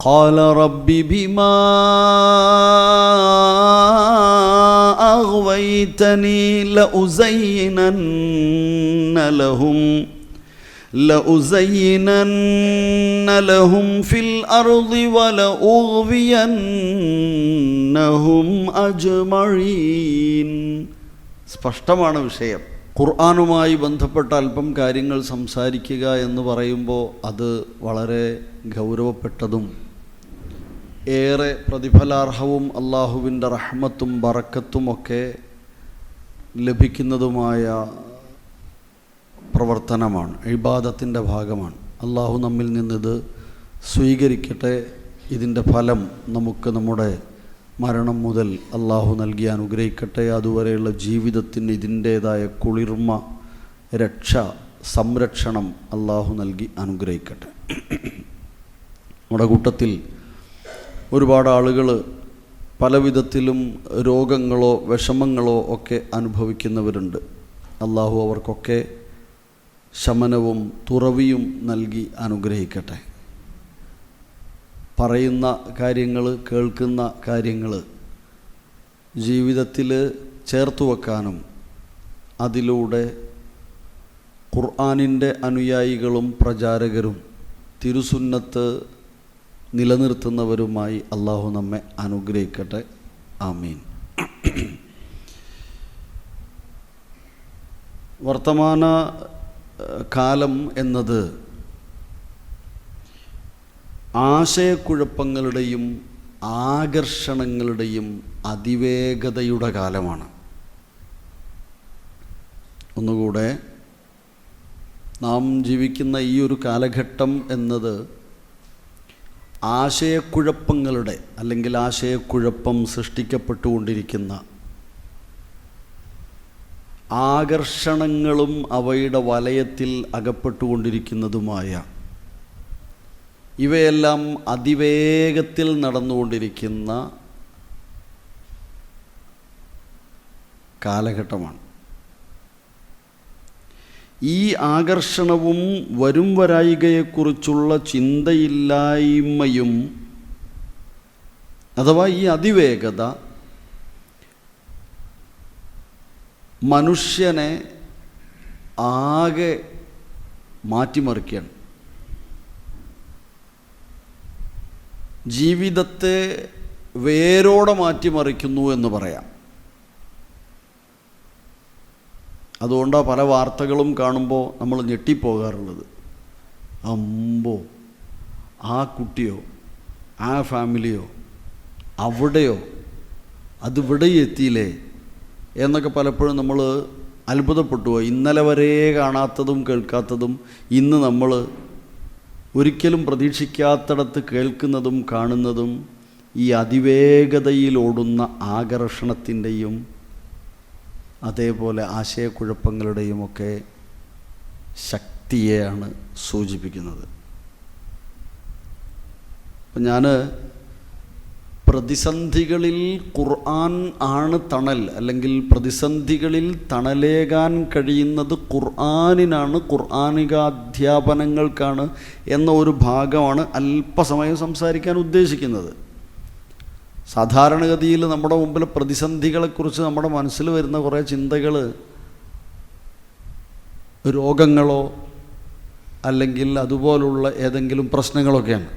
قال رب بما أغويتني لأزينن لهم لأزينن لهم في الأرض ولأغوينهم أجمعين സ്പഷ്ടമാണ് വിഷയം ഖുർആാനുമായി ബന്ധപ്പെട്ട അല്പം കാര്യങ്ങൾ സംസാരിക്കുക എന്ന് പറയുമ്പോൾ അത് വളരെ ഗൗരവപ്പെട്ടതും ഏറെ പ്രതിഫലാർഹവും അള്ളാഹുവിന്റെ റഹ്മത്തും ബറക്കത്തുമൊക്കെ ലഭിക്കുന്നതുമായ പ്രവർത്തനമാണ് ഇബാദത്തിന്റെ ഭാഗമാണ്. അള്ളാഹു നമ്മിൽ നിന്നിത് സ്വീകരിക്കട്ടെ. ഇതിന്റെ ഫലം നമുക്ക് നമ്മുടെ മരണം മുതൽ അള്ളാഹു നൽകി അനുഗ്രഹിക്കട്ടെ. അതുവരെയുള്ള ജീവിതത്തിന് ഇതിന്റേതായ കുളിർമ രക്ഷ സംരക്ഷണം അള്ളാഹു നൽകി അനുഗ്രഹിക്കട്ടെ. നമ്മുടെ കൂട്ടത്തിൽ ഒരുപാട് ആളുകൾ പല വിധത്തിലും രോഗങ്ങളോ വിഷമങ്ങളോ ഒക്കെ അനുഭവിക്കുന്നവരുണ്ട്. അള്ളാഹു അവർക്കൊക്കെ ശമനവും തുറവിയും നൽകി അനുഗ്രഹിക്കട്ടെ. പറയുന്ന കാര്യങ്ങൾ കേൾക്കുന്ന കാര്യങ്ങൾ ജീവിതത്തിൽ ചേർത്തു വെക്കാനും അതിലൂടെ ഖുർആാനിന്റെ അനുയായികളും പ്രചാരകരും തിരുസുന്നത്ത് നിലനിർത്തുന്നവരുമായി അള്ളാഹു നമ്മെ അനുഗ്രഹിക്കട്ടെ. ആമീൻ. വർത്തമാന കാലം എന്നത് ആശയക്കുഴപ്പങ്ങളുടെയും ആകർഷണങ്ങളുടെയും അതിവേഗതയുടെ കാലമാണ്. ഒന്നുകൂടെ നാം ജീവിക്കുന്ന ഈ ഒരു കാലഘട്ടം എന്നത് ആശയക്കുഴപ്പങ്ങളുടെ അല്ലെങ്കിൽ ആശയക്കുഴപ്പം സൃഷ്ടിക്കപ്പെട്ടുകൊണ്ടിരിക്കുന്ന ആകർഷണങ്ങളും അവയുടെ വലയത്തിൽ അകപ്പെട്ടുകൊണ്ടിരിക്കുന്നതുമായ ഇവയെല്ലാം അതിവേഗത്തിൽ നടന്നുകൊണ്ടിരിക്കുന്ന കാലഘട്ടമാണ്. ഈ ആകർഷണവും വരും വരായികയെക്കുറിച്ചുള്ള ചിന്തയില്ലായ്മയും അഥവാ ഈ അതിവേഗത മനുഷ്യനെ ആകെ മാറ്റിമറിക്കുകയാണ്. ജീവിതത്തെ വേരോടെ മാറ്റിമറിക്കുന്നു എന്ന് പറയാം. അതുകൊണ്ടാണ് പല വാർത്തകളും കാണുമ്പോൾ നമ്മൾ ഞെട്ടിപ്പോകാറുള്ളത്. അമ്പോ ആ കുട്ടിയോ ആ ഫാമിലിയോ അവിടെയോ അതിവിടെ എത്തിയില്ലേ എന്നൊക്കെ പലപ്പോഴും നമ്മൾ അത്ഭുതപ്പെട്ടു ഇന്നലെ വരെ കാണാത്തതും കേൾക്കാത്തതും ഇന്ന് നമ്മൾ ഒരിക്കലും പ്രതീക്ഷിക്കാത്തടത്ത് കേൾക്കുന്നതും കാണുന്നതും ഈ അതിവേഗതയിലോടുന്ന ആകർഷണത്തിന്റെയും അതേപോലെ ആശയക്കുഴപ്പങ്ങളുടെയുമൊക്കെ ശക്തിയെയാണ് സൂചിപ്പിക്കുന്നത്. അപ്പം ഞാൻ പ്രതിസന്ധികളിൽ ഖുർആൻ ആണ് തണൽ അല്ലെങ്കിൽ പ്രതിസന്ധികളിൽ തണലേകാൻ കഴിയുന്നത് ഖുർആാനിനാണ് ഖുർആാനിക അധ്യാപനങ്ങൾക്കാണ് എന്ന ഒരു ഭാഗമാണ് അല്പസമയം സംസാരിക്കാൻ ഉദ്ദേശിക്കുന്നത്. സാധാരണഗതിയിൽ നമ്മുടെ മുമ്പിൽ പ്രതിസന്ധികളെക്കുറിച്ച് നമ്മുടെ മനസ്സിൽ വരുന്ന കുറേ ചിന്തകൾ രോഗങ്ങളോ അല്ലെങ്കിൽ അതുപോലുള്ള ഏതെങ്കിലും പ്രശ്നങ്ങളൊക്കെയാണ്.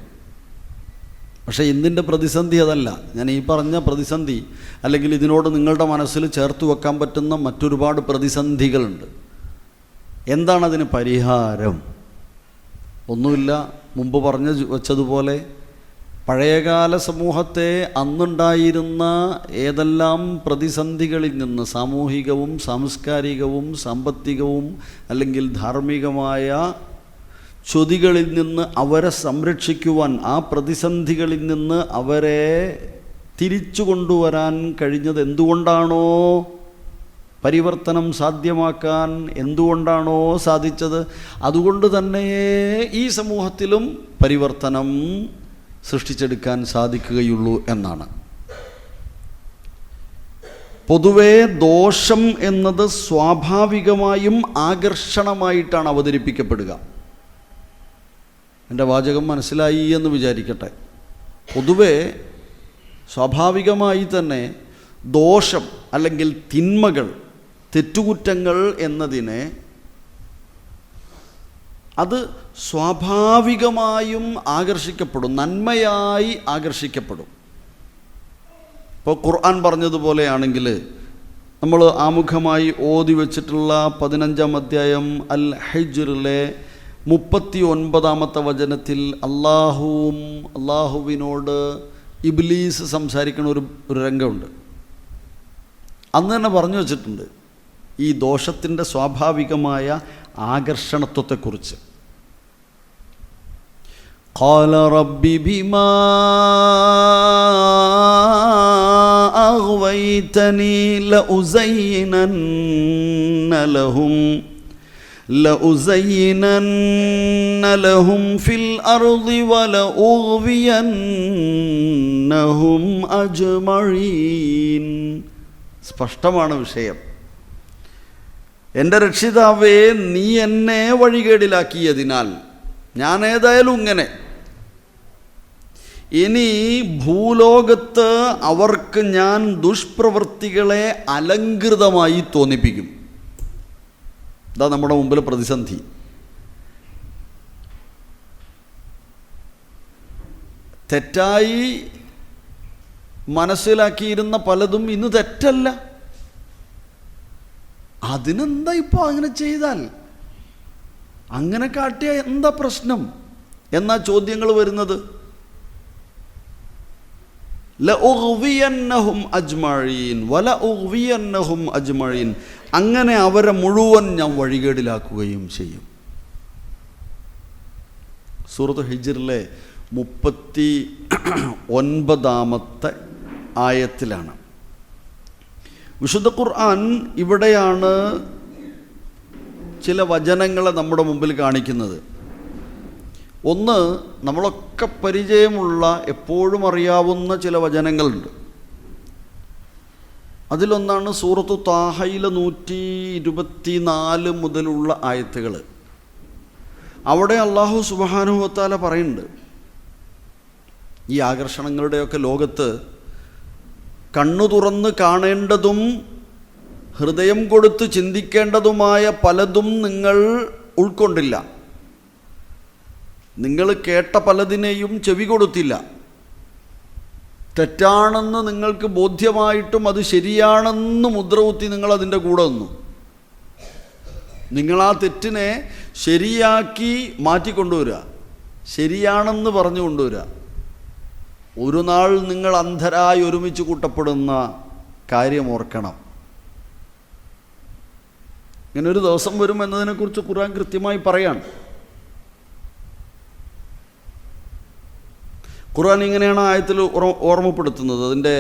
പക്ഷേ ഇന്നിന്റെ പ്രതിസന്ധി അതല്ല. ഞാൻ ഈ പറഞ്ഞ പ്രതിസന്ധി അല്ലെങ്കിൽ ഇതിനോട് നിങ്ങളുടെ മനസ്സിൽ ചേർത്ത് വെക്കാൻ പറ്റുന്ന മറ്റൊരുപാട് പ്രതിസന്ധികളുണ്ട്. എന്താണ് അതിന് പരിഹാരം? ഒന്നുമില്ല. മുമ്പ് പറഞ്ഞു വച്ചതുപോലെ പഴയകാല സമൂഹത്തെ അന്നുണ്ടായിരുന്ന ഏതെല്ലാം പ്രതിസന്ധികളിൽ നിന്ന് സാമൂഹികവും സാംസ്കാരികവും സാമ്പത്തികവും അല്ലെങ്കിൽ ധാർമ്മികമായ ചൊതികളിൽ നിന്ന് അവരെ സംരക്ഷിക്കുവാൻ ആ പ്രതിസന്ധികളിൽ നിന്ന് അവരെ തിരിച്ചു കൊണ്ടുവരാൻ കഴിഞ്ഞത് എന്തുകൊണ്ടാണോ? പരിവർത്തനം സാധ്യമാക്കാൻ എന്തുകൊണ്ടാണോ സാധിച്ചത്? അതുകൊണ്ട് തന്നെ ഈ സമൂഹത്തിലും പരിവർത്തനം സൃഷ്ടിച്ചെടുക്കാൻ സാധിക്കുകയുള്ളൂ എന്നാണ്. പൊതുവേ ദോഷം എന്നത് സ്വാഭാവികമായും ആകർഷണമായിട്ടാണ് അവതരിപ്പിക്കപ്പെടുക. എന്റെ വാചകം മനസ്സിലായി എന്ന് വിചാരിക്കട്ടെ. പൊതുവേ സ്വാഭാവികമായി തന്നെ ദോഷം അല്ലെങ്കിൽ തിന്മകൾ തെറ്റുകുറ്റങ്ങൾ എന്നതിനെ അത് സ്വാഭാവികമായും ആകർഷിക്കപ്പെടും നന്മയായി ആകർഷിക്കപ്പെടും. ഇപ്പോൾ ഖുർആൻ പറഞ്ഞതുപോലെയാണെങ്കിൽ നമ്മൾ ആമുഖമായി ഓതി വച്ചിട്ടുള്ള പതിനഞ്ചാം അധ്യായം അൽ ഹൈജറിലെ മുപ്പത്തി ഒൻപതാമത്തെ വചനത്തിൽ അള്ളാഹുവും അള്ളാഹുവിനോട് ഇബ്ലീസ് സംസാരിക്കുന്ന ഒരു ഒരു രംഗമുണ്ട്. അന്ന് തന്നെ പറഞ്ഞു വച്ചിട്ടുണ്ട് ഈ ദോഷത്തിന്റെ സ്വാഭാവികമായ ആകർഷണത്വത്തെക്കുറിച്ച് قال رب بما أغويتني لأزينن لهم لأزينن لهم في الأرض ولأغوينهم أجمعين സ്പഷ്ടമാണ് വിഷയം എന്റെ രക്ഷിതാവേ നീ എന്നെ വഴികേടിലാക്കിയതിനാൽ ഞാൻ ഏതായാലും ഇങ്ങനെ. ഇനി ഭൂലോകത്ത് അവർക്ക് ഞാൻ ദുഷ്പ്രവൃത്തികളെ അലങ്കൃതമായി തോന്നിപ്പിക്കും. ഇതാ നമ്മുടെ മുമ്പിൽ പ്രതിസന്ധി. തെറ്റായി മനസ്സിലാക്കിയിരുന്ന പലതും ഇന്ന് തെറ്റല്ല. അതിനെന്താ ഇപ്പോൾ അങ്ങനെ ചെയ്താൽ? അങ്ങനെ കാട്ടിയ എന്താ പ്രശ്നം? എന്നാ ചോദ്യങ്ങൾ വരുന്നത്? അങ്ങനെ അവരെ മുഴുവൻ ഞാൻ വഴികേടിലാക്കുകയും ചെയ്യും. സൂറത്ത് ഹിജിറിലെ മുപ്പത്തി ഒൻപതാമത്തെ ആയത്തിലാണ്. വിശുദ്ധ ഖുർആൻ ഇവിടെയാണ് ചില വചനങ്ങളെ നമ്മുടെ മുമ്പിൽ കാണിക്കുന്നത്. ഒന്ന് നമ്മളൊക്കെ പരിചയമുള്ള എപ്പോഴും അറിയാവുന്ന ചില വചനങ്ങളുണ്ട്. അതിലൊന്നാണ് സൂറത്തു താഹയിലെ നൂറ്റി ഇരുപത്തി നാല് മുതലുള്ള ആയത്തുകൾ അവിടെ അള്ളാഹു സുബാനുഭവത്താല പറയുന്നുണ്ട് ഈ ആകർഷണങ്ങളുടെയൊക്കെ ലോകത്ത് കണ്ണു തുറന്ന് കാണേണ്ടതും ഹൃദയം കൊടുത്ത് ചിന്തിക്കേണ്ടതുമായ പലതും നിങ്ങൾ ഉൾക്കൊണ്ടില്ല. നിങ്ങൾ കേട്ട പലതിനെയും ചെവി കൊടുത്തില്ല. തെറ്റാണെന്ന് നിങ്ങൾക്ക് ബോധ്യമായിട്ടും അത് ശരിയാണെന്ന് മുദ്രകുത്തി നിങ്ങൾ അതിന്റെ കൂടെ നിന്നു. നിങ്ങൾ ആ തെറ്റിനെ ശരിയാക്കി മാറ്റിക്കൊണ്ടുവരിക. ശരിയാണെന്ന് പറഞ്ഞു കൊണ്ടുവരിക. ഒരു നാൾ നിങ്ങൾ അന്ധരായി ഒരുമിച്ച് കൂട്ടപ്പെടുന്ന കാര്യം ഓർക്കണം ഇങ്ങനെ ഒരു ദിവസം വരും എന്നതിനെക്കുറിച്ച് ഖുർആൻ കൃത്യമായി പറയാണ് ഖുർആൻ ഇങ്ങനെയാണ് ആയത്തിൽ ഓർ- ഓർമ്മപ്പെടുത്തുന്നത് അതിൻ്റെ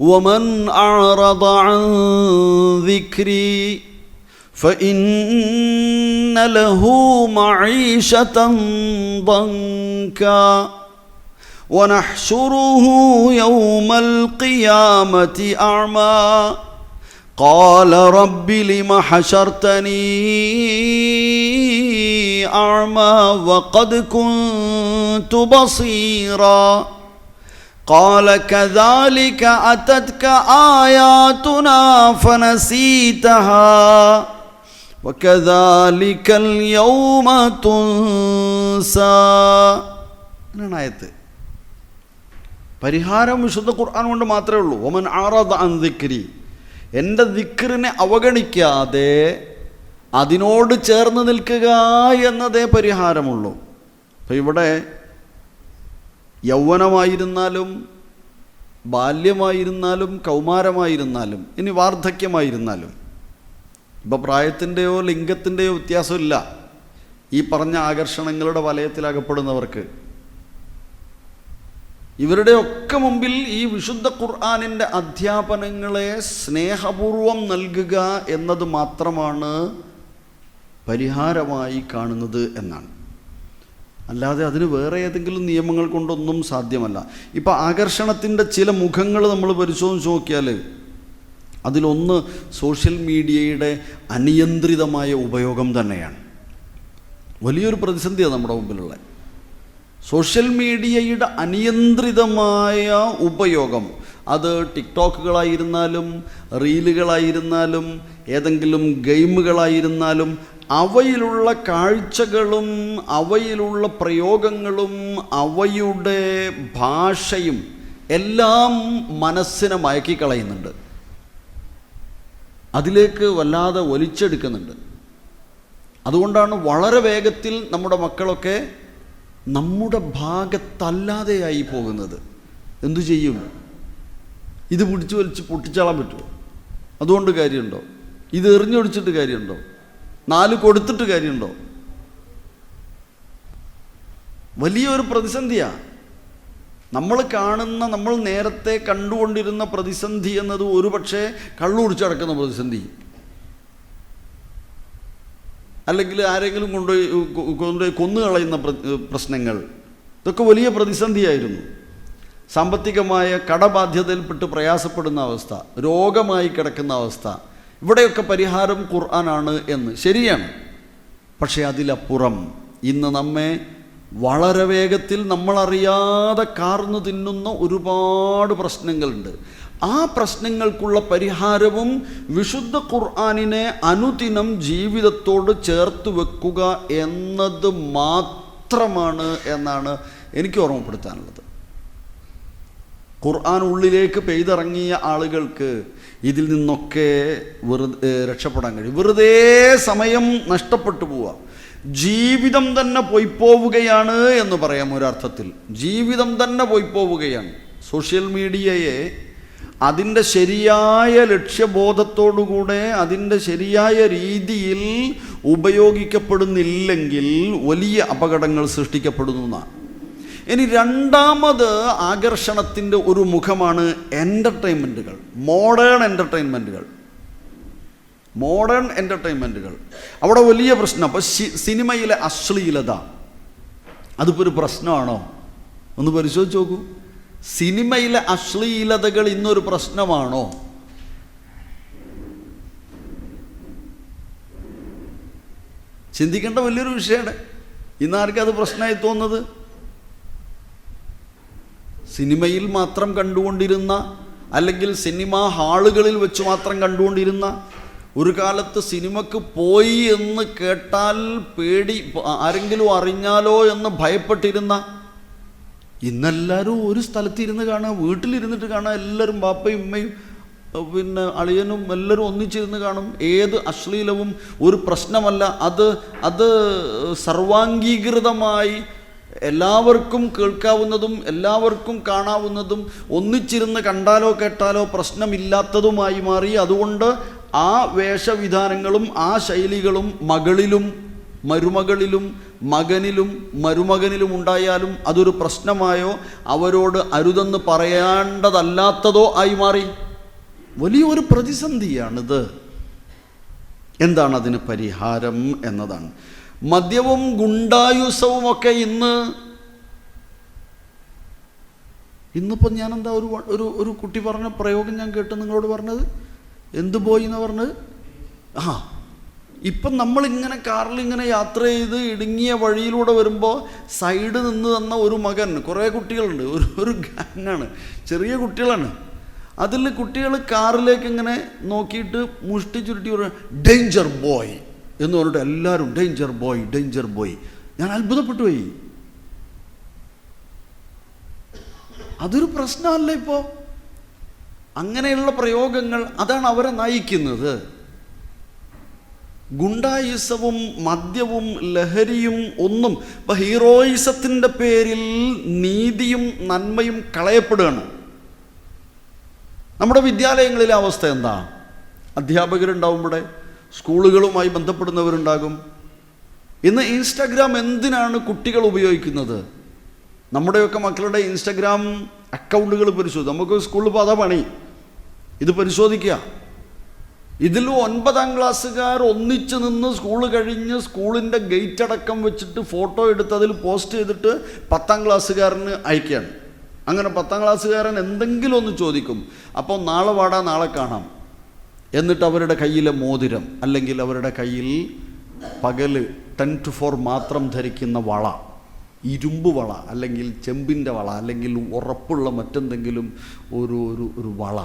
ومن أعرض عن ذكري فإن له معيشة ضنكا ونحشره يوم القيامة أعمى. قال رب لم حشرتني أعمى وقد كنت بصيرا. قال كذلك أتتك آياتنا فنسيتها. وكذلك اليوم تنسى. പരിഹാരം വിശുദ്ധ ഖുർആൻ കൊണ്ട് മാത്രമേ ഉള്ളൂ. ഒമൻ ആറാദ അൻ ദിക്രി. എന്റെ ദിക്രിനെ അവഗണിക്കാതെ അതിനോട് ചേർന്ന് നിൽക്കുക എന്നതേ പരിഹാരമുള്ളൂ. അപ്പം ഇവിടെ യൗവനമായിരുന്നാലും ബാല്യമായിരുന്നാലും കൗമാരമായിരുന്നാലും ഇനി വാർദ്ധക്യമായിരുന്നാലും ഇപ്പം പ്രായത്തിന്റെയോ ലിംഗത്തിന്റെയോ വ്യത്യാസമില്ല. ഈ പറഞ്ഞ ആകർഷണങ്ങളുടെ വലയത്തിലകപ്പെടുന്നവർക്ക് ഇവരുടെയൊക്കെ മുമ്പിൽ ഈ വിശുദ്ധ ഖുർആാനിന്റെ അധ്യാപനങ്ങളെ സ്നേഹപൂർവം നൽകുക എന്നത് മാത്രമാണ് പരിഹാരമായി കാണുന്നത് എന്നാണ്. അല്ലാതെ അതിന് വേറെ ഏതെങ്കിലും നിയമങ്ങൾ കൊണ്ടൊന്നും സാധ്യമല്ല. ഇപ്പം ആകർഷണത്തിന്റെ ചില മുഖങ്ങൾ നമ്മൾ പരിശോധിച്ച് നോക്കിയാൽ അതിലൊന്ന് സോഷ്യൽ മീഡിയയുടെ അനിയന്ത്രിതമായ ഉപയോഗം തന്നെയാണ്. വലിയൊരു പ്രതിസന്ധിയാണ് നമ്മുടെ മുമ്പിലുള്ള സോഷ്യൽ മീഡിയയുടെ അനിയന്ത്രിതമായ ഉപയോഗം. അത് ടിക്ടോക്കുകളായിരുന്നാലും റീലുകളായിരുന്നാലും ഏതെങ്കിലും ഗെയിമുകളായിരുന്നാലും അവയിലുള്ള കാഴ്ചകളും അവയിലുള്ള പ്രയോഗങ്ങളും അവയുടെ ഭാഷയും എല്ലാം മനസ്സിനെ മയക്കിക്കളയുന്നുണ്ട്. അതിലേക്ക് വല്ലാതെ ഒലിച്ചെടുക്കുന്നുണ്ട്. അതുകൊണ്ടാണ് വളരെ വേഗത്തിൽ നമ്മുടെ മക്കളൊക്കെ നമ്മുടെ ഭാഗത്തല്ലാതെയായി പോകുന്നത്. എന്തു ചെയ്യും? ഇത് പിടിച്ചു വലിച്ച് പൊട്ടിച്ചാളാൻ പറ്റുമോ? അതുകൊണ്ട് കാര്യമുണ്ടോ? ഇത് എറിഞ്ഞൊടിച്ചിട്ട് കാര്യമുണ്ടോ? നാല് കൊടുത്തിട്ട് കാര്യമുണ്ടോ? വലിയൊരു പ്രതിസന്ധിയാണ് നമ്മൾ കാണുന്ന നമ്മൾ നേരത്തെ കണ്ടുകൊണ്ടിരുന്ന പ്രതിസന്ധി എന്നത് ഒരുപക്ഷെ കള്ളുടിച്ചടക്കുന്ന പ്രതിസന്ധി. അല്ലെങ്കിൽ ആരെങ്കിലും കൊണ്ടുപോയി കൊണ്ടുപോയി കൊന്നുകളയുന്ന പ്ര- പ്രശ്നങ്ങൾ. ഇതൊക്കെ വലിയ പ്രതിസന്ധിയായിരുന്നു. സാമ്പത്തികമായ കടബാധ്യതയിൽപ്പെട്ട് പ്രയാസപ്പെടുന്ന അവസ്ഥ രോഗമായി കിടക്കുന്ന അവസ്ഥ. ഇവിടെയൊക്കെ പരിഹാരം ഖുർആനാണ് എന്ന്. ശരിയാണ്. പക്ഷേ അതിലപ്പുറം ഇന്ന് നമ്മെ വളരെ വേഗത്തിൽ നമ്മളറിയാതെ കാർന്നു തിന്നുന്ന ഒരുപാട് പ്രശ്നങ്ങളുണ്ട്. ആ പ്രശ്നങ്ങൾക്കുള്ള പരിഹാരവും വിശുദ്ധ ഖുർആാനിനെ അനുദിനം ജീവിതത്തോട് ചേർത്ത് വെക്കുക എന്നത് മാത്രമാണ് എന്നാണ് എനിക്ക് ഓർമ്മപ്പെടുത്താനുള്ളത്. ഖുർആൻ ഉള്ളിലേക്ക് പെയ്തിറങ്ങിയ ആളുകൾക്ക് ഇതിൽ നിന്നൊക്കെ വെറുതെ രക്ഷപ്പെടാൻ കഴിയും. വെറുതെ സമയം നഷ്ടപ്പെട്ടു പോവുക. ജീവിതം തന്നെ പോയി പോവുകയാണ് എന്ന് പറയാം ഒരർത്ഥത്തിൽ. ജീവിതം തന്നെ പോയി പോവുകയാണ്. സോഷ്യൽ മീഡിയയെ അതിന്റെ ശരിയായ ലക്ഷ്യബോധത്തോടുകൂടെ അതിന്റെ ശരിയായ രീതിയിൽ ഉപയോഗിക്കപ്പെടുന്നില്ലെങ്കിൽ വലിയ അപകടങ്ങൾ സൃഷ്ടിക്കപ്പെടുന്നു ഇനി രണ്ടാമത് ആകർഷണത്തിന്റെ ഒരു മുഖമാണ് എന്റർടൈൻമെന്റുകൾ മോഡേൺ എന്റർടൈൻമെന്റുകൾ മോഡേൺ എന്റർടൈൻമെന്റുകൾ അവിടെ വലിയ പ്രശ്നം. അപ്പോൾ സിനിമയിലെ അശ്ലീലത. അതിപ്പോൾ ഒരു പ്രശ്നമാണോ? ഒന്ന് പരിശോധിച്ച് നോക്കൂ. സിനിമയിലെ അശ്ലീലതകൾ ഇന്നൊരു പ്രശ്നമാണോ? ചിന്തിക്കേണ്ട വലിയൊരു വിഷയമാണ്. ഇന്നാർക്കും അത് പ്രശ്നമായി തോന്നുന്നത്? സിനിമയിൽ മാത്രം കണ്ടുകൊണ്ടിരുന്ന അല്ലെങ്കിൽ സിനിമാ ഹാളുകളിൽ വെച്ച് മാത്രം കണ്ടുകൊണ്ടിരുന്ന ഒരു കാലത്ത് സിനിമക്ക് പോയി എന്ന് കേട്ടാൽ പേടി ആരെങ്കിലും അറിഞ്ഞാലോ എന്ന് ഭയപ്പെട്ടിരുന്ന ഇന്നെല്ലാവരും ഒരു സ്ഥലത്തിരുന്ന് കാണുക വീട്ടിലിരുന്നിട്ട് കാണുക എല്ലാവരും ബാപ്പയും ഉമ്മയും പിന്നെ അളിയനും എല്ലാവരും ഒന്നിച്ചിരുന്ന് കാണും. ഏത് അശ്ലീലവും ഒരു പ്രശ്നമല്ല. അത് അത് സർവാംഗീകൃതമായി എല്ലാവർക്കും കേൾക്കാവുന്നതും എല്ലാവർക്കും കാണാവുന്നതും ഒന്നിച്ചിരുന്ന് കണ്ടാലോ കേട്ടാലോ പ്രശ്നമില്ലാത്തതുമായി മാറി. അതുകൊണ്ട് ആ വേഷവിധാനങ്ങളും ആ ശൈലികളും മകളിലും മരുമകളിലും മകനിലും മരുമകനിലും ഉണ്ടായാലും അതൊരു പ്രശ്നമായോ അവരോട് അരുതെന്ന് പറയേണ്ടതല്ലാത്തതോ ആയി മാറി. വലിയൊരു പ്രതിസന്ധിയാണിത്. എന്താണ് അതിന് പരിഹാരം എന്നതാണ്. മദ്യവും ഗുണ്ടായുസവും ഒക്കെ ഇന്ന് ഞാൻ എന്താ ഒരു ഒരു ഒരു കുട്ടി പറഞ്ഞ പ്രയോഗം ഞാൻ കേട്ടു നിങ്ങളോട് പറഞ്ഞത്? എന്ത് പോയി എന്ന് പറഞ്ഞത്? ആ ഇപ്പം നമ്മളിങ്ങനെ കാറിൽ ഇങ്ങനെ യാത്ര ചെയ്ത് ഇടുങ്ങിയ വഴിയിലൂടെ വരുമ്പോൾ സൈഡ് നിന്ന് തന്ന ഒരു മകൻ കുറേ കുട്ടികളുണ്ട്. ഒരു ഒരു ഗാങ്ങാണ്. ചെറിയ കുട്ടികളാണ്. അതിൽ കുട്ടികൾ കാറിലേക്ക് ഇങ്ങനെ നോക്കിയിട്ട് മുഷ്ടി ചുരുട്ടി പറയും ഡേഞ്ചർ ബോയ് എന്ന് പറഞ്ഞിട്ട് എല്ലാവരും ഡേഞ്ചർ ബോയ് ഡേഞ്ചർ ബോയ് ഞാൻ അത്ഭുതപ്പെട്ടു പോയി. അതൊരു പ്രശ്നമല്ല ഇപ്പോൾ അങ്ങനെയുള്ള പ്രയോഗങ്ങൾ അതാണ് അവരെ നയിക്കുന്നത്. ഗുണ്ടായിസവും മദ്യവും ലഹരിയും ഒന്നും ഇപ്പം ഹീറോയിസത്തിന്റെ പേരിൽ നീതിയും നന്മയും കളയപ്പെടുകയാണ്. നമ്മുടെ വിദ്യാലയങ്ങളിലെ അവസ്ഥ എന്താ? അധ്യാപകരുണ്ടാവും ഇവിടെ സ്കൂളുകളുമായി ബന്ധപ്പെടുന്നവരുണ്ടാകും. ഇന്ന് ഇൻസ്റ്റാഗ്രാം എന്തിനാണ് കുട്ടികൾ ഉപയോഗിക്കുന്നത്? നമ്മുടെയൊക്കെ മക്കളുടെ ഇൻസ്റ്റാഗ്രാം അക്കൗണ്ടുകൾ പരിശോധിക്കും. നമുക്ക് സ്കൂളിൽ അതാ പണി. ഇത് പരിശോധിക്കുക. ഇതിൽ ഒൻപതാം ക്ലാസ്സുകാർ ഒന്നിച്ച് നിന്ന് സ്കൂൾ കഴിഞ്ഞ് സ്കൂളിന്റെ ഗേറ്റ് അടക്കം വെച്ചിട്ട് ഫോട്ടോ എടുത്ത് അതിൽ പോസ്റ്റ് ചെയ്തിട്ട് പത്താം ക്ലാസ്സുകാരന് അയക്കുകയാണ്. അങ്ങനെ പത്താം ക്ലാസ്സുകാരൻ എന്തെങ്കിലും ഒന്ന് ചോദിക്കും അപ്പോൾ നാളെ വാടാ നാളെ കാണാം. എന്നിട്ട് അവരുടെ കയ്യിലെ മോതിരം അല്ലെങ്കിൽ അവരുടെ കയ്യിൽ പകൽ ടെൻ ടു ഫോർ മാത്രം ധരിക്കുന്ന വള ഇരുമ്പ് വള അല്ലെങ്കിൽ ചെമ്പിന്റെ വള അല്ലെങ്കിൽ ഉറപ്പുള്ള മറ്റെന്തെങ്കിലും ഒരു ഒരു ഒരു വള.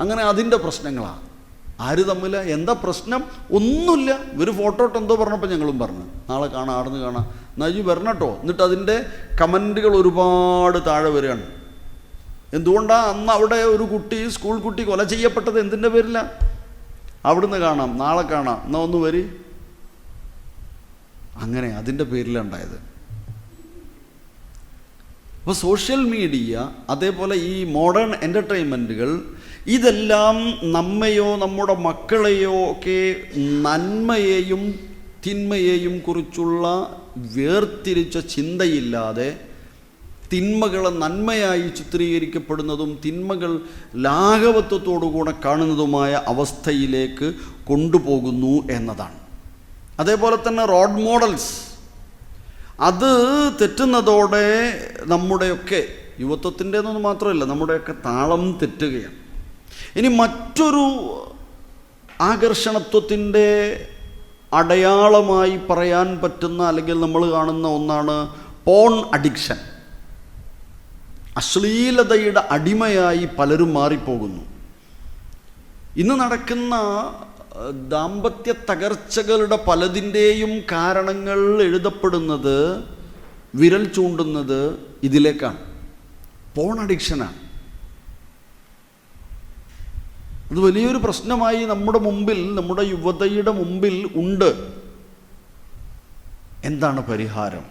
അങ്ങനെ അതിന്റെ പ്രശ്നങ്ങളാണ് ആര് തമ്മിൽ എന്താ പ്രശ്നം? ഒന്നുമില്ല. ഇവർ ഫോട്ടോ ഇട്ട് എന്തോ പറഞ്ഞപ്പോൾ ഞങ്ങളും പറഞ്ഞു. നാളെ കാണാം ആടുന്ന് കാണാം. നജു വരണട്ടോ. എന്നിട്ട് അതിന്റെ കമന്റുകൾ ഒരുപാട് താഴെ വരികയാണ്. എന്തുകൊണ്ടാണ് അന്ന് അവിടെ ഒരു കുട്ടി സ്കൂൾ കുട്ടി കൊല ചെയ്യപ്പെട്ടത്? എന്തിന്റെ പേരില്ല അവിടുന്ന് കാണാം നാളെ കാണാം. എന്നാ ഒന്ന് വരി. അങ്ങനെ അതിന്റെ പേരിലുണ്ടായത് അപ്പോൾ സോഷ്യൽ മീഡിയ അതേപോലെ ഈ മോഡേൺ എന്റർടൈൻമെന്റുകൾ ഇതെല്ലാം നമ്മയോ നമ്മുടെ മക്കളെയോ ഒക്കെ നന്മയെയും തിന്മയെയും കുറിച്ചുള്ള വേർതിരിച്ച ചിന്തയില്ലാതെ തിന്മകളെ നന്മയായി ചിത്രീകരിക്കപ്പെടുന്നതും തിന്മകൾ ലാഘവത്വത്തോടുകൂടെ കാണുന്നതുമായ അവസ്ഥയിലേക്ക് കൊണ്ടുപോകുന്നു എന്നതാണ്. അതേപോലെ തന്നെ റോഡ് മോഡൽസ്. അത് തെറ്റുന്നതോടെ നമ്മുടെയൊക്കെ യുവത്വത്തിന്റെതൊന്നും മാത്രമല്ല നമ്മുടെയൊക്കെ താളം തെറ്റുകയാണ്. ഇനി മറ്റൊരു ആകർഷണത്വത്തിന്റെ അടയാളമായി പറയാൻ പറ്റുന്ന അല്ലെങ്കിൽ നമ്മൾ കാണുന്ന ഒന്നാണ് പോൺ അഡിക്ഷൻ അശ്ലീലതയുടെ അടിമയായി പലരും മാറിപ്പോകുന്നു. ഇന്ന് നടക്കുന്ന ദാമ്പത്യ തകർച്ചകളുടെ പലതിന്റെയും കാരണങ്ങൾ എഴുതപ്പെടുന്നത് വിരൽ ചൂണ്ടുന്നത് ഇതിലേക്കാണ്. പോൺ അഡിക്ഷനാണ് അത് വലിയൊരു പ്രശ്നമായി നമ്മുടെ മുമ്പിൽ നമ്മുടെ യുവതയുടെ മുമ്പിൽ ഉണ്ട്. എന്താണ് പരിഹാരം?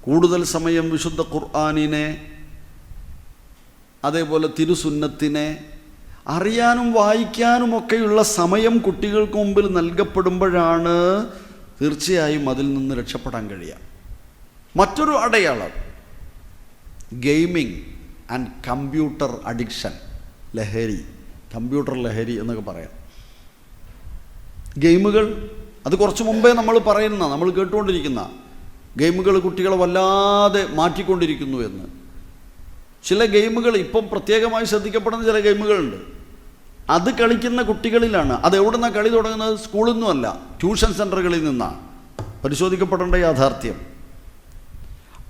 കൂടുതൽ സമയം വിശുദ്ധ ഖുർആാനിനെ അതേപോലെ തിരുസുന്നത്തിനെ അറിയാനും വായിക്കാനും ഒക്കെയുള്ള സമയം കുട്ടികൾക്ക് മുമ്പിൽ നൽകപ്പെടുമ്പോഴാണ് തീർച്ചയായും അതിൽ നിന്ന് രക്ഷപ്പെടാൻ കഴിയുക. മറ്റൊരു അടയാളം ഗെയിമിംഗ് ആൻഡ് കമ്പ്യൂട്ടർ അഡിക്ഷൻ ലഹരി. കമ്പ്യൂട്ടർ ലഹരി എന്നൊക്കെ പറയാം. ഗെയിമുകൾ അത് കുറച്ച് മുമ്പേ നമ്മൾ പറയുന്ന നമ്മൾ കേട്ടുകൊണ്ടിരിക്കുന്ന ഗെയിമുകൾ കുട്ടികളെ വല്ലാതെ മാറ്റിക്കൊണ്ടിരിക്കുന്നു എന്ന്. ചില ഗെയിമുകൾ ഇപ്പം പ്രത്യേകമായി ശ്രദ്ധിക്കപ്പെടുന്ന ചില ഗെയിമുകളുണ്ട്. അത് കളിക്കുന്ന കുട്ടികളിലാണ്. അത് എവിടെ നിന്നാണ് കളി തുടങ്ങുന്നത്? സ്കൂളിൽ നിന്നുമല്ല ട്യൂഷൻ സെന്ററുകളിൽ നിന്നാണ് പരിശോധിക്കപ്പെടേണ്ട യാഥാർത്ഥ്യം.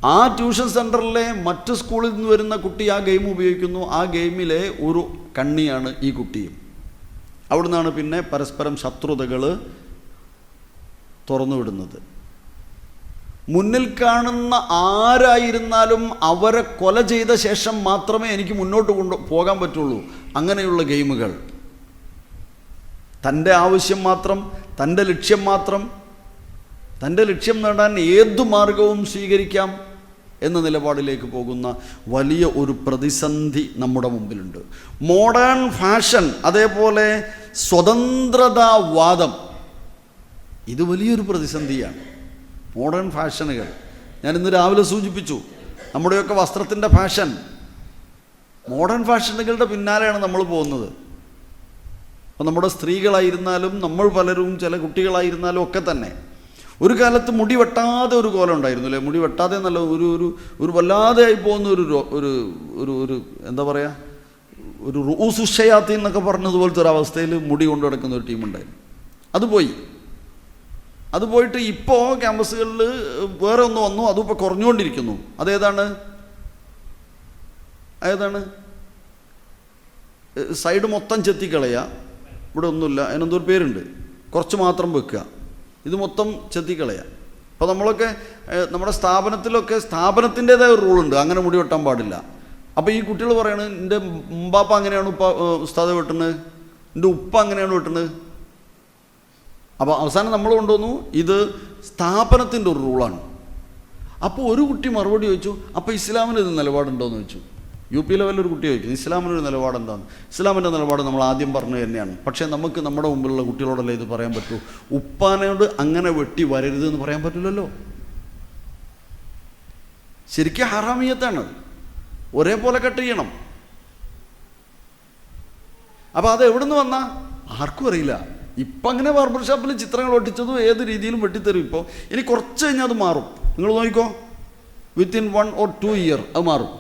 ആ ട്യൂഷൻ സെന്ററിലെ മറ്റ് സ്കൂളിൽ നിന്ന് വരുന്ന കുട്ടി ആ ഗെയിം ഉപയോഗിക്കുന്നു. ആ ഗെയിമിലെ ഒരു കണ്ണിയാണ് ഈ കുട്ടിയും. അവിടുന്നാണ് പിന്നെ പരസ്പരം ശത്രുതകൾ തുറന്നുവിടുന്നത് മുന്നിൽ കാണുന്ന ആരായിരുന്നാലും അവരെ കൊല ചെയ്ത ശേഷം മാത്രമേ എനിക്ക് മുന്നോട്ട് കൊണ്ടു പോകാൻ പറ്റുള്ളൂ. അങ്ങനെയുള്ള ഗെയിമുകൾ. തന്റെ ആവശ്യം മാത്രം തന്റെ ലക്ഷ്യം മാത്രം തന്റെ ലക്ഷ്യം നേടാൻ ഏതു മാർഗവും സ്വീകരിക്കാം. എന്ന നിലപാടിലേക്ക് പോകുന്ന വലിയ ഒരു പ്രതിസന്ധി നമ്മുടെ മുമ്പിലുണ്ട്. മോഡേൺ ഫാഷൻ അതേപോലെ സ്വതന്ത്രതാവാദം ഇത് വലിയൊരു പ്രതിസന്ധിയാണ്. മോഡേൺ ഫാഷനുകൾ ഞാൻ ഇന്ന് രാവിലെ സൂചിപ്പിച്ചു നമ്മുടെയൊക്കെ വസ്ത്രത്തിന്റെ ഫാഷൻ മോഡേൺ ഫാഷനുകളുടെ പിന്നാലെയാണ് നമ്മൾ പോകുന്നത്. അപ്പോൾ നമ്മുടെ സ്ത്രീകളായിരുന്നാലും നമ്മൾ പലരും ചില കുട്ടികളായിരുന്നാലും ഒക്കെ തന്നെ ഒരു കാലത്ത് മുടി വെട്ടാതെ ഒരു കോലം ഉണ്ടായിരുന്നു അല്ലേ? മുടി വെട്ടാതെ നല്ല ഒരു ഒരു ഒരു വല്ലാതെ ആയി പോകുന്ന ഒരു ഒരു ഒരു ഒരു എന്താ പറയുക ഒരു റൂസുഷയാത്തി എന്നൊക്കെ പറഞ്ഞതുപോലത്തെ ഒരു അവസ്ഥയിൽ മുടി കൊണ്ടു നടക്കുന്ന ഒരു ടീമുണ്ടായിരുന്നു അത് പോയി. അത് പോയിട്ട് ഇപ്പോൾ ക്യാമ്പസുകളിൽ വേറെ ഒന്ന് വന്നു അതും ഇപ്പോൾ കുറഞ്ഞുകൊണ്ടിരിക്കുന്നു. അതേതാണ്? ഏതാണ് സൈഡ് മൊത്തം ചെത്തിക്കളയുക ഇവിടെ ഒന്നുമില്ല. അതിനെന്തോ ഒരു പേരുണ്ട്. കുറച്ച് മാത്രം വെക്കുക. ഇത് മൊത്തം ചെത്തിക്കളയാ അപ്പോൾ നമ്മളൊക്കെ നമ്മുടെ സ്ഥാപനത്തിലൊക്കെ സ്ഥാപനത്തിന്റേതായ ഒരു റൂളുണ്ട്. അങ്ങനെ മുടി വെട്ടാൻ പാടില്ല. അപ്പോൾ ഈ കുട്ടികൾ പറയണത് എന്റെ മുമ്പാപ്പ അങ്ങനെയാണ് ഉപ്പ ഉസ്താദ് വെട്ടുന്നത് എന്റെ ഉപ്പ അങ്ങനെയാണ് വെട്ടുന്നത് അപ്പോൾ അവസാനം നമ്മൾ കൊണ്ടുവന്നു ഇത് സ്ഥാപനത്തിന്റെ ഒരു റൂളാണ്. അപ്പോൾ ഒരു കുട്ടി മറുപടി ചോദിച്ചു അപ്പോൾ ഇസ്ലാമിന് ഇത് നിലപാടുണ്ടോ എന്ന് ചോദിച്ചു. യു പി ലെവലിൽ ഒരു കുട്ടി ചോദിക്കും ഇസ്ലാമിനൊരു നിലപാട് എന്താണ് ഇസ്ലാമിന്റെ നിലപാട് നമ്മൾ ആദ്യം പറഞ്ഞു തന്നെയാണ്. പക്ഷേ നമുക്ക് നമ്മുടെ മുമ്പിലുള്ള കുട്ടികളോടല്ലേ ഇത് പറയാൻ പറ്റൂ? ഉപ്പാനോട് അങ്ങനെ വെട്ടി വരരുത് എന്ന് പറയാൻ പറ്റില്ലല്ലോ. ശരിക്കും ഹറാമിയത്താണ്. ഒരേപോലെ കട്ട് ചെയ്യണം. അപ്പോൾ അത് എവിടെ നിന്ന് ആർക്കും അറിയില്ല. ഇപ്പം അങ്ങനെ ബാർബർ ഷോപ്പിൽ ചിത്രങ്ങൾ ഒട്ടിച്ചതും ഏത് രീതിയിലും വെട്ടിത്തരും ഇപ്പോൾ ഇനി കുറച്ച് കഴിഞ്ഞാൽ അത് മാറും. നിങ്ങൾ നോക്കിക്കോ. Within one or two year അത് മാറും.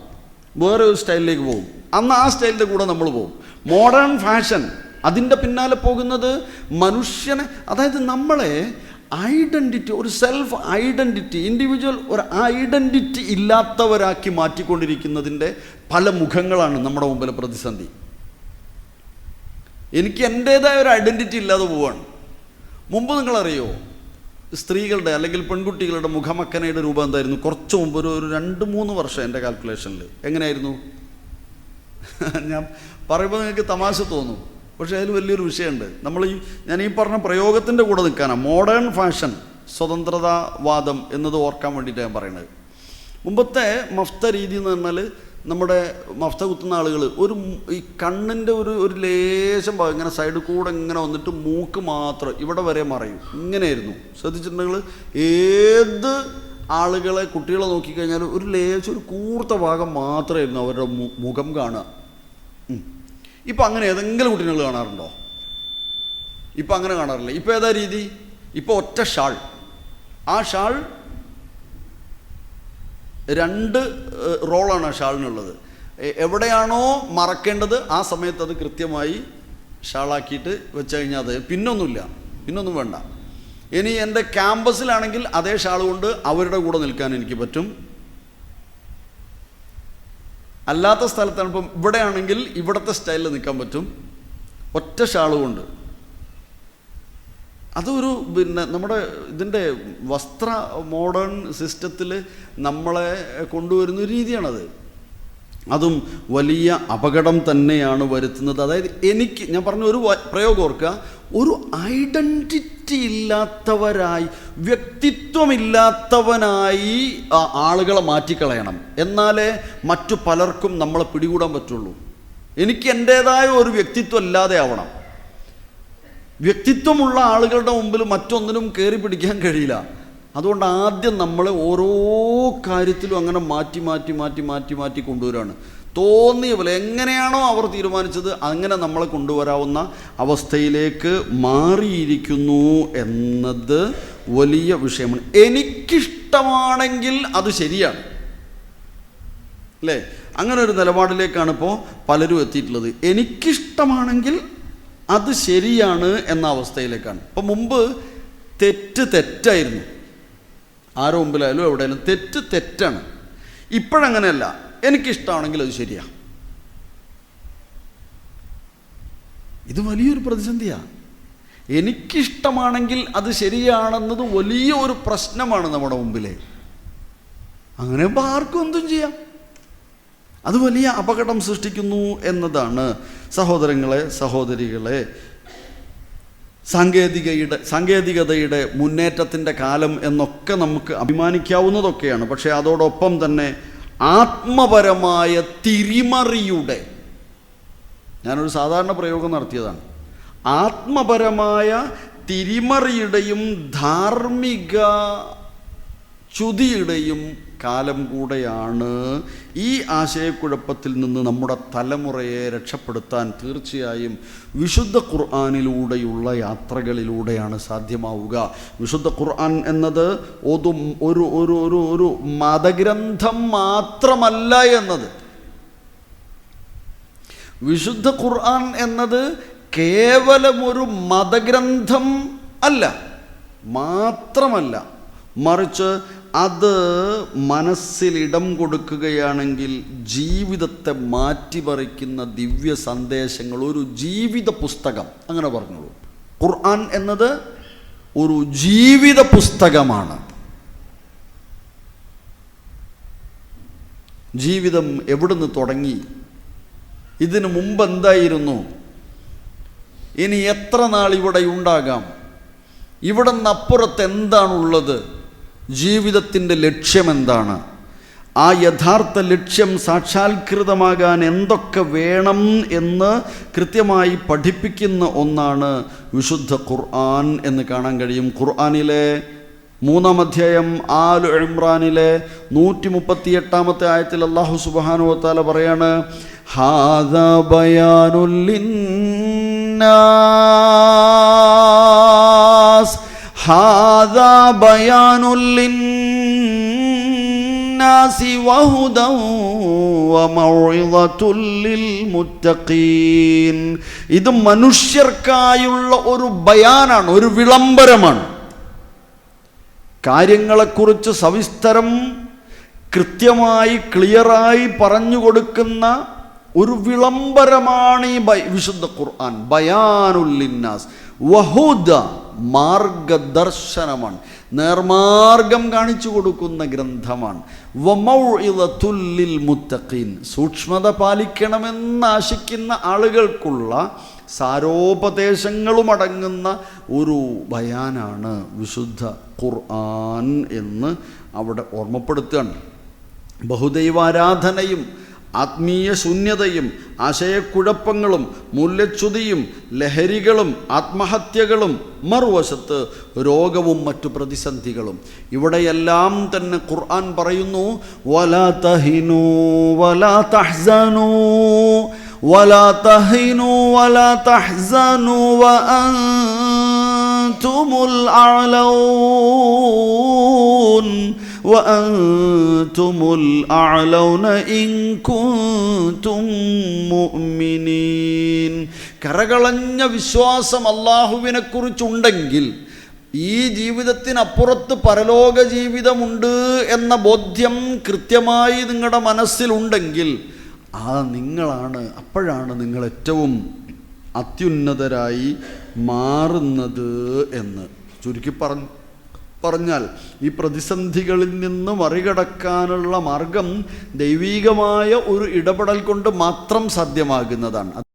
വേറെ ഒരു സ്റ്റൈലിലേക്ക് പോകും അന്ന് ആ സ്റ്റൈലിന്റെ കൂടെ നമ്മൾ പോകും മോഡേൺ ഫാഷൻ അതിന്റെ പിന്നാലെ പോകുന്നത് മനുഷ്യനെ അതായത് നമ്മളെ ഐഡന്റിറ്റി ഒരു സെൽഫ് ഐഡന്റിറ്റി ഇൻഡിവിജ്വൽ ഒരു ഐഡന്റിറ്റി ഇല്ലാത്തവരാക്കി മാറ്റിക്കൊണ്ടിരിക്കുന്നതിന്റെ പല മുഖങ്ങളാണ് നമ്മുടെ മുമ്പിലെ പ്രതിസന്ധി. എനിക്ക് എന്റേതായ ഒരു ഐഡന്റിറ്റി ഇല്ലാതെ പോവാണ്. മുമ്പ് നിങ്ങളറിയോ? സ്ത്രീകളുടെ അല്ലെങ്കിൽ പെൺകുട്ടികളുടെ മുഖമക്കനയുടെ രൂപം എന്തായിരുന്നു? കുറച്ച് മുമ്പ് ഒരു ഒരു രണ്ട് മൂന്ന് വർഷം എന്റെ കാൽക്കുലേഷനിൽ എങ്ങനെയായിരുന്നു? ഞാൻ പറയുമ്പോൾ നിങ്ങൾക്ക് തമാശ തോന്നും. പക്ഷേ അതിൽ വലിയൊരു വിഷയമുണ്ട്. നമ്മൾ ഈ ഞാൻ ഈ പറഞ്ഞ പ്രയോഗത്തിന്റെ കൂടെ നിൽക്കാനാണ് മോഡേൺ ഫാഷൻ സ്വതന്ത്രതാവാദം എന്നത് ഓർക്കാൻ വേണ്ടിയിട്ട് ഞാൻ പറയുന്നത്. മുമ്പത്തെ മഫ്ത രീതി എന്ന് പറഞ്ഞാൽ നമ്മുടെ മഫ്ത കുത്തുന്ന ആളുകൾ ഒരു ഈ കണ്ണിന്റെ ഒരു ഒരു ലേശം ഭാഗം ഇങ്ങനെ സൈഡ് കൂടെ ഇങ്ങനെ വന്നിട്ട് മൂക്ക് മാത്രം ഇവിടെ വരെ മറയും. ഇങ്ങനെയായിരുന്നു. ശ്രദ്ധിച്ചിട്ടുണ്ടെങ്കിൽ ഏത് ആളുകളെ കുട്ടികളെ നോക്കിക്കഴിഞ്ഞാൽ ഒരു ലേശം ഒരു കൂർത്ത ഭാഗം മാത്രമായിരുന്നു അവരുടെ മുഖം കാണുക. ഇപ്പം അങ്ങനെ ഏതെങ്കിലും കുട്ടികൾ കാണാറുണ്ടോ? ഇപ്പം അങ്ങനെ കാണാറില്ല. ഇപ്പം ഏതാ രീതി? ഇപ്പോൾ ഒറ്റ ഷാൾ. ആ ഷാൾ രണ്ട് റോളാണ് ഷാളിനുള്ളത്. എവിടെയാണോ മറക്കേണ്ടത് ആ സമയത്ത് അത് കൃത്യമായി ഷാളാക്കിയിട്ട് വെച്ച് കഴിഞ്ഞാൽ അത് പിന്നൊന്നുമില്ല. പിന്നൊന്നും വേണ്ട. ഇനി എന്റെ ക്യാമ്പസിലാണെങ്കിൽ അതേ ഷാൾ കൊണ്ട് അവരുടെ കൂടെ നിൽക്കാൻ എനിക്ക് പറ്റും. അല്ലാത്ത സ്ഥലത്താണ് ഇപ്പം ഇവിടെയാണെങ്കിൽ ഇവിടുത്തെ സ്റ്റൈലിൽ നിൽക്കാൻ പറ്റും. ഒറ്റ ഷാൾ കൊണ്ട്. അതൊരു പിന്നെ നമ്മുടെ ഇതിന്റെ വസ്ത്ര മോഡേൺ സിസ്റ്റത്തിൽ നമ്മളെ കൊണ്ടുവരുന്ന ഒരു രീതിയാണത്. അതും വലിയ അപകടം തന്നെയാണ് വരുത്തുന്നത്. അതായത് എനിക്ക് ഞാൻ പറഞ്ഞ ഒരു പ്രയോഗം ഓർക്കുക ഒരു ഐഡന്റിറ്റി ഇല്ലാത്തവരായി വ്യക്തിത്വമില്ലാത്തവനായി ആളുകളെ മാറ്റിക്കളയണം. എന്നാലേ മറ്റു പലർക്കും നമ്മളെ പിടികൂടാൻ പറ്റുള്ളൂ. എനിക്ക് എന്റേതായ ഒരു വ്യക്തിത്വം ഇല്ലാതെ ആവണം. വ്യക്തിത്വമുള്ള ആളുകളുടെ മുമ്പിൽ മറ്റൊന്നിനും കയറി പിടിക്കാൻ കഴിയില്ല. അതുകൊണ്ട് ആദ്യം നമ്മൾ ഓരോ കാര്യത്തിലും അങ്ങനെ മാറ്റി മാറ്റി മാറ്റി മാറ്റി മാറ്റി കൊണ്ടുവരാണ്. തോന്നിയ പോലെ എങ്ങനെയാണോ അവർ തീരുമാനിച്ചത് അങ്ങനെ നമ്മളെ കൊണ്ടുവരാവുന്ന അവസ്ഥയിലേക്ക് മാറിയിരിക്കുന്നു എന്നത് വലിയ വിഷയമാണ്. എനിക്കിഷ്ടമാണെങ്കിൽ അത് ശരിയാണ്. അല്ലേ? അങ്ങനെ ഒരു നിലപാടിലേക്കാണ് ഇപ്പോൾ പലരും എത്തിയിട്ടുള്ളത്. എനിക്കിഷ്ടമാണെങ്കിൽ അത് ശരിയാണ് എന്ന അവസ്ഥയിലേക്കാണ്. ഇപ്പം മുമ്പ് തെറ്റ് തെറ്റായിരുന്നു. ആരോ മുമ്പിലായാലും എവിടെയായാലും തെറ്റ് തെറ്റാണ്. ഇപ്പോഴങ്ങനെയല്ല. എനിക്കിഷ്ടമാണെങ്കിൽ അത് ശരിയാ. ഇത് വലിയൊരു പ്രതിസന്ധിയാണ് എനിക്കിഷ്ടമാണെങ്കിൽ അത് ശരിയാണെന്നത് വലിയ ഒരു പ്രശ്നമാണ് നമ്മുടെ മുമ്പിലെ. അങ്ങനെ ആർക്കും എന്തും ചെയ്യാം. അത് വലിയ അപകടം സൃഷ്ടിക്കുന്നു എന്നതാണ് സഹോദരങ്ങളെ സഹോദരികളെ. സാങ്കേതികയുടെ സാങ്കേതികതയുടെ മുന്നേറ്റത്തിന്റെ കാലം എന്നൊക്കെ നമുക്ക് അഭിമാനിക്കാവുന്നതൊക്കെയാണ്. പക്ഷേ അതോടൊപ്പം തന്നെ ആത്മപരമായ തിരിമറിയുടെ ഞാനൊരു സാധാരണ പ്രയോഗം നടത്തിയതാണ്. ആത്മപരമായ തിരിമറിയുടെയും ധാർമ്മിക ച്യുതിയുടെയും കാലം കൂടെയാണ് ഈ ആശയക്കുഴപ്പത്തിൽ നിന്ന് നമ്മുടെ തലമുറയെ രക്ഷപ്പെടുത്താൻ തീർച്ചയായും വിശുദ്ധ ഖുർആാനിലൂടെയുള്ള യാത്രകളിലൂടെയാണ് സാധ്യമാവുക. വിശുദ്ധ ഖുർആൻ എന്നത് ഒരു ഒരു ഒരു ഒരു ഒരു മതഗ്രന്ഥം മാത്രമല്ല എന്നത്. വിശുദ്ധ ഖുർആൻ എന്നത് കേവലമൊരു മതഗ്രന്ഥം അല്ല. മാത്രമല്ല. മറിച്ച് അത് മനസ്സിലിടം കൊടുക്കുകയാണെങ്കിൽ ജീവിതത്തെ മാറ്റിമറിക്കുന്ന ദിവ്യ സന്ദേശങ്ങൾ ഒരു ജീവിത പുസ്തകം. അങ്ങനെ പറഞ്ഞോളൂ. ഖുർആൻ എന്നത് ഒരു ജീവിത പുസ്തകമാണ്. ജീവിതം എവിടുന്ന് തുടങ്ങി? ഇതിനു മുമ്പ് എന്തായിരുന്നു? ഇനി എത്ര നാൾ ഇവിടെ ഉണ്ടാകാം? ഇവിടെ നിന്നപ്പുറത്ത് എന്താണുള്ളത്? ജീവിതത്തിന്റെ ലക്ഷ്യമെന്താണ്? ആ യഥാർത്ഥ ലക്ഷ്യം സാക്ഷാത്കൃതമാകാൻ എന്തൊക്കെ വേണം എന്ന് കൃത്യമായി പഠിപ്പിക്കുന്ന ഒന്നാണ് വിശുദ്ധ ഖുർആൻ എന്ന് കാണാൻ കഴിയും. ഖുർആനിലെ മൂന്നാം അധ്യായം ആലു ഇമ്രാനിലെ നൂറ്റി മുപ്പത്തി എട്ടാമത്തെ ആയത്തിൽ അള്ളാഹു സുബാനു വത്താല പറയാണ് ഹാദ ബയാനുല്ലിന്നാസ് ഹാദ للناس വഹുദൻ وموعظة للمتقين ഇത് മനുഷ്യർക്കായുള്ള ഒരു ബയാനാണ് ഒരു വിളംബരമാണ്. കാര്യങ്ങളെക്കുറിച്ച് സവിസ്തരം കൃത്യമായി ക്ലിയറായി പറഞ്ഞു കൊടുക്കുന്ന ഒരു വിളംബരമാണ് ഈ വിശുദ്ധ ഖുർആൻ. ബയാനുല്ലിന്നാസ് വഹുദ മാർഗദർശനമാണ്. നേർമാർഗം കാണിച്ചു കൊടുക്കുന്ന ഗ്രന്ഥമാണ്. മുത്തഖീൻ. സൂക്ഷ്മത പാലിക്കണമെന്ന് ആശിക്കുന്ന ആളുകൾക്കുള്ള സാരോപദേശങ്ങളും അടങ്ങുന്ന ഒരു ബയാനാണ് വിശുദ്ധ ഖുർആൻ എന്ന് അവിടെ ഓർമ്മപ്പെടുത്തുകയാണ്. ബഹുദൈവാരാധനയും ആത്മീയ ശൂന്യതയും ആശയക്കുഴപ്പങ്ങളും മൂല്യച്യുതിയും ലഹരികളും ആത്മഹത്യകളും മറുവശത്ത് രോഗവും മറ്റു പ്രതിസന്ധികളും. ഇവിടെയെല്ലാം തന്നെ ഖുർആൻ പറയുന്നു വലാ തഹിനു വലാ وأنتم الأعلون إن كنتم مؤمنين കരകളഞ്ഞ വിശ്വാസം അള്ളാഹുവിനെ കുറിച്ചുണ്ടെങ്കിൽ ഈ ജീവിതത്തിനപ്പുറത്ത് പരലോക ജീവിതമുണ്ട് എന്ന ബോധ്യം കൃത്യമായി നിങ്ങളുടെ മനസ്സിലുണ്ടെങ്കിൽ ആ നിങ്ങളാണ് അപ്പോഴാണ് നിങ്ങൾ ഏറ്റവും അത്യുന്നതരായി മാറുന്നത് എന്ന് ചുരുക്കി പറഞ്ഞു പറഞ്ഞാൽ ഈ പ്രതിസന്ധികളിൽ നിന്ന് മറികടക്കാനുള്ള മാർഗം ദൈവീകമായ ഒരു ഇടപെടൽ കൊണ്ട് മാത്രം സാധ്യമാകുന്നതാണ്.